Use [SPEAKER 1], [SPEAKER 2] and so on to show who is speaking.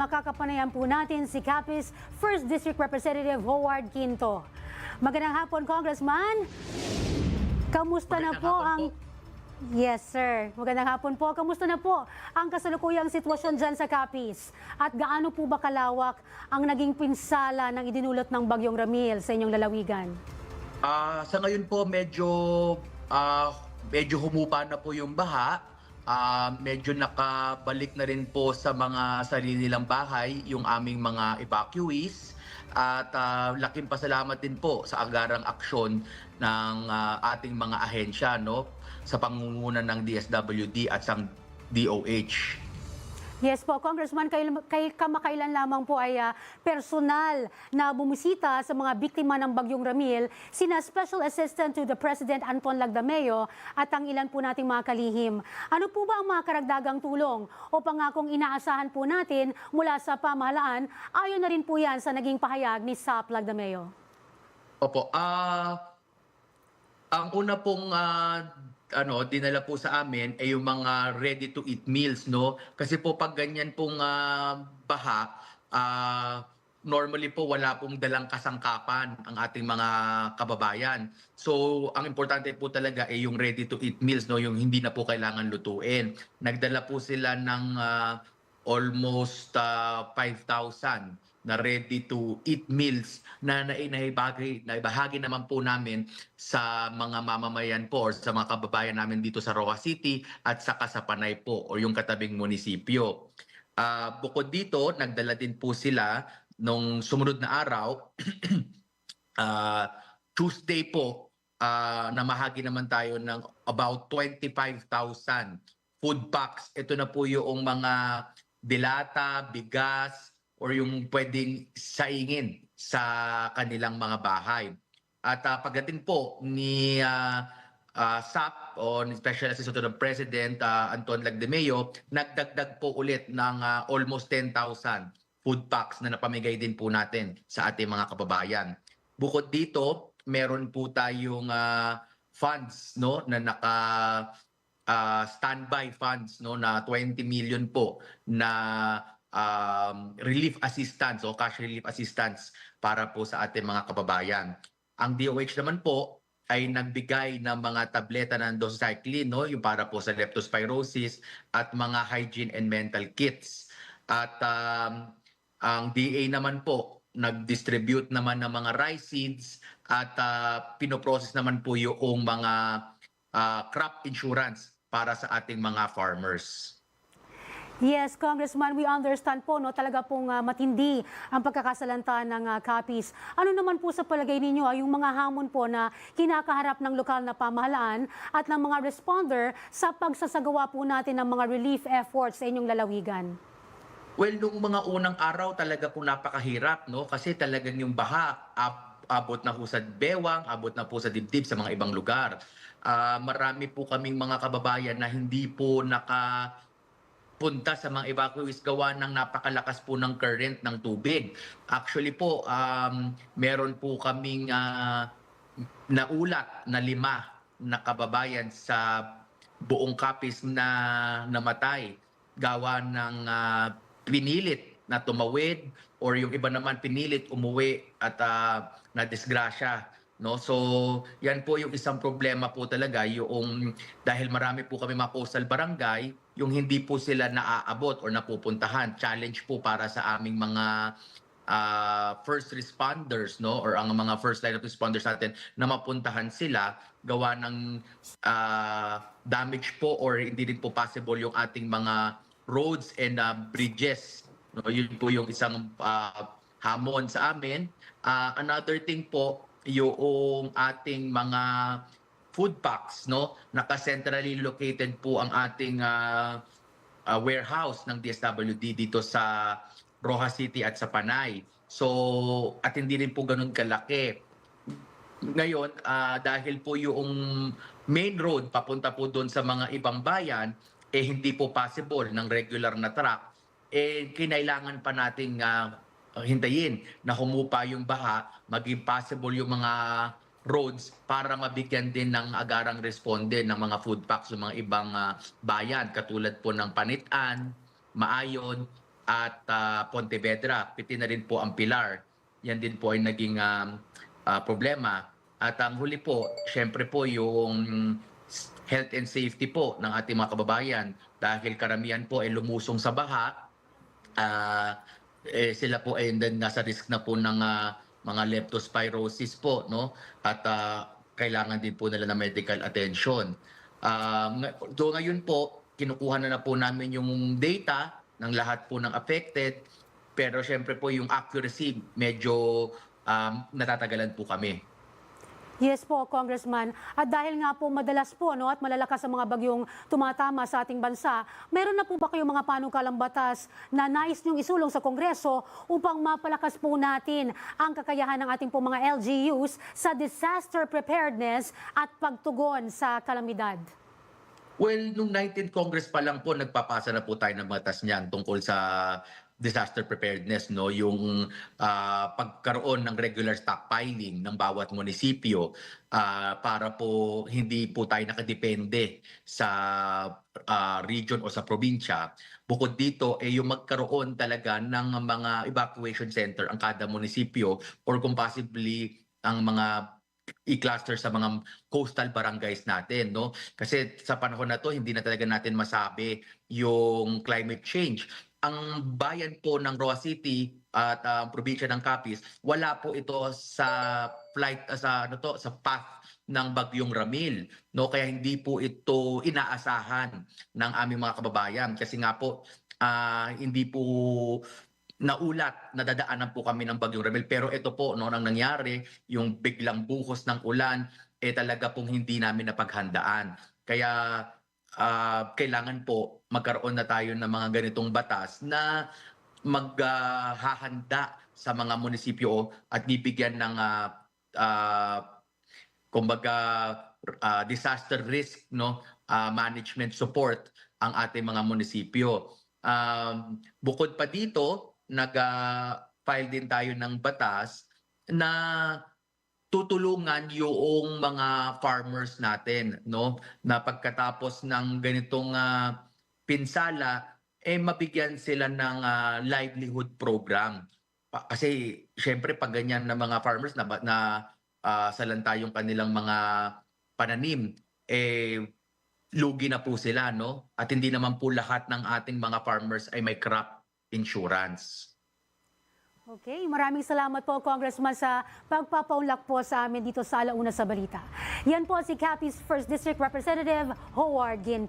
[SPEAKER 1] makakapanayan po natin si Capiz First District Representative Howard Quinto. Magandang hapon, Congressman. Kamusta na
[SPEAKER 2] Magandang
[SPEAKER 1] po
[SPEAKER 2] hapon
[SPEAKER 1] ang...
[SPEAKER 2] po.
[SPEAKER 1] Yes, sir. Magandang hapon po. Kamusta na po ang kasalukuyang sitwasyon dyan sa Capiz? At gaano po ba kalawak ang naging pinsala ng idinulot ng Bagyong Ramil sa inyong lalawigan?
[SPEAKER 2] Ah, sa ngayon po medyo ah, medyo humupa na po yung baha. Ah, medyo nakabalik na rin po sa mga sarili nilang bahay yung aming mga evacuees. At ah, laking pasalamat din po sa agarang aksyon ng ah, ating mga ahensya no sa pangunguna ng DSWD at sang DOH.
[SPEAKER 1] Yes po, Congressman, kay, kay kamakailan lamang po ay ah, personal na bumisita sa mga biktima ng Bagyong Ramil, sina Special Assistant to the President Anton Lagdameo at ang ilan po nating mga kalihim. Ano po ba ang mga karagdagang tulong o pangakong inaasahan po natin mula sa pamahalaan? Ayon na rin po yan sa naging pahayag ni Sap Lagdameo.
[SPEAKER 2] Opo. Ah ang una pong ah, ano dinala po sa amin ay yung mga ready to eat meals no kasi po pag ganyan pong ah, baha ah, normally po wala pong dalang kasangkapan ang ating mga kababayan. So ang importante po talaga ay yung ready to eat meals no yung hindi na po kailangan lutuin. Nagdala po sila ng ah, almost ah, 5,000 na ready to eat meals na naibahagi, naibahagi naman po namin sa mga mamamayan po or sa mga kababayan namin dito sa Roa City at sa Panay po o yung katabing munisipyo. Ah, bukod dito, nagdala din po sila nung sumunod na araw, ah, Tuesday po, ah, namahagi naman tayo ng about 25,000 food packs. Ito na po yung mga dilata, bigas, or yung pwedeng saingin sa kanilang mga bahay. At ah, pagdating po ni ah, ah, SAP o ni Special Assistant to the President ah, Anton Lagdemeo, nagdagdag po ulit ng ah, almost 10,000 food packs na napamigay din po natin sa ating mga kababayan. Bukod dito, meron po tayong ah, funds no na naka ah, standby funds no na 20 million po na um, relief assistance o cash relief assistance para po sa ating mga kababayan. Ang DOH naman po ay nagbigay ng mga tableta ng doxycycline, no? yung para po sa leptospirosis at mga hygiene and mental kits. At um, ang DA naman po, nag-distribute naman ng mga rice seeds at uh, pinoprocess naman po yung mga ah, crop insurance para sa ating mga farmers.
[SPEAKER 1] Yes, Congressman, we understand po, no, talaga pong ah, matindi ang pagkakasalanta ng uh, Capiz. Ano naman po sa palagay ninyo ay yung mga hamon po na kinakaharap ng lokal na pamahalaan at ng mga responder sa pagsasagawa po natin ng mga relief efforts sa inyong lalawigan?
[SPEAKER 2] Well, nung mga unang araw talaga po napakahirap, no? Kasi talagang yung baha, ab- abot na po sa bewang, abot na po sa dibdib sa mga ibang lugar. Ah, marami po kaming mga kababayan na hindi po naka punta sa mga evacuees gawa ng napakalakas po ng current ng tubig. Actually po, um, meron po kaming ah, naulat na lima na kababayan sa buong kapis na namatay gawa ng ah, pinilit na tumawid or yung iba naman pinilit umuwi at uh, na disgrasya no? So yan po yung isang problema po talaga yung dahil marami po kami mga coastal barangay yung hindi po sila naaabot or napupuntahan. Challenge po para sa aming mga ah, first responders no? Or ang mga first line of responders natin na mapuntahan sila gawa ng ah, damage po or hindi din po possible yung ating mga roads and ah, bridges no yun po yung isang ah, hamon sa amin Ah, another thing po yung ating mga food packs no naka-centrally located po ang ating ah, ah, warehouse ng DSWD dito sa Roja City at sa Panay. So, at hindi rin po ganun kalaki. Ngayon, ah, dahil po yung main road papunta po doon sa mga ibang bayan, eh hindi po possible ng regular na truck, eh kinailangan pa nating ah, hintayin na humupa yung baha, maging possible yung mga roads para mabigyan din ng agarang responde ng mga food packs ng mga ibang ah, bayan katulad po ng Panitan, Maayon at ah, Pontevedra, piti na rin po ang Pilar. Yan din po ay naging um, ah, problema. At ang huli po, syempre po yung health and safety po ng ating mga kababayan dahil karamihan po ay lumusong sa baha. Ah, eh, sila po ay then nasa risk na po ng ah, mga leptospirosis po, no? At ah, kailangan din po nila ng medical attention. Ah, ng- so ngayon po, kinukuha na na po namin yung data ng lahat po ng affected. Pero syempre po yung accuracy, medyo um, natatagalan po kami.
[SPEAKER 1] Yes po, Congressman. At dahil nga po madalas po no, at malalakas ang mga bagyong tumatama sa ating bansa, meron na po ba kayong mga panukalang batas na nais niyong isulong sa Kongreso upang mapalakas po natin ang kakayahan ng ating po mga LGUs sa disaster preparedness at pagtugon sa kalamidad?
[SPEAKER 2] Well, nung 19th Congress pa lang po, nagpapasa na po tayo ng batas niyan tungkol sa disaster preparedness, no? Yung ah, pagkaroon ng regular stockpiling ng bawat munisipyo ah, para po hindi po tayo nakadepende sa ah, region o sa probinsya. Bukod dito, eh, yung magkaroon talaga ng mga evacuation center ang kada munisipyo or kung possibly ang mga i-cluster sa mga coastal barangays natin, no? Kasi sa panahon na to, hindi na talaga natin masabi yung climate change. Ang bayan po ng Roa City at ang probinsya ng Capiz, wala po ito sa flight uh, sa ano to, sa path ng bagyong Ramil, no? Kaya hindi po ito inaasahan ng aming mga kababayan kasi nga po ah, hindi po naulat na dadaanan po kami ng bagyong Ramil pero ito po no nang nangyari yung biglang buhos ng ulan eh talaga pong hindi namin napaghandaan. Kaya ah, kailangan po magkaroon na tayo ng mga ganitong batas na maghahanda sa mga munisipyo at bibigyan ng ah, ah, kumbaga ah, disaster risk no ah, management support ang ating mga munisipyo. Um, bukod pa dito, nag-file din tayo ng batas na tutulungan yung mga farmers natin no? Na pagkatapos ng ganitong ah, pinsala eh mabigyan sila ng ah, livelihood program. Kasi syempre pag ganyan na mga farmers na na ah, salanta yung kanilang mga pananim eh lugi na po sila no? At hindi naman po lahat ng ating mga farmers ay may crop insurance
[SPEAKER 1] Okay, maraming salamat po Congressman sa pagpapaunlak po sa amin dito sa Alauna sa Balita. Yan po si Capiz First District Representative Howard Ginto.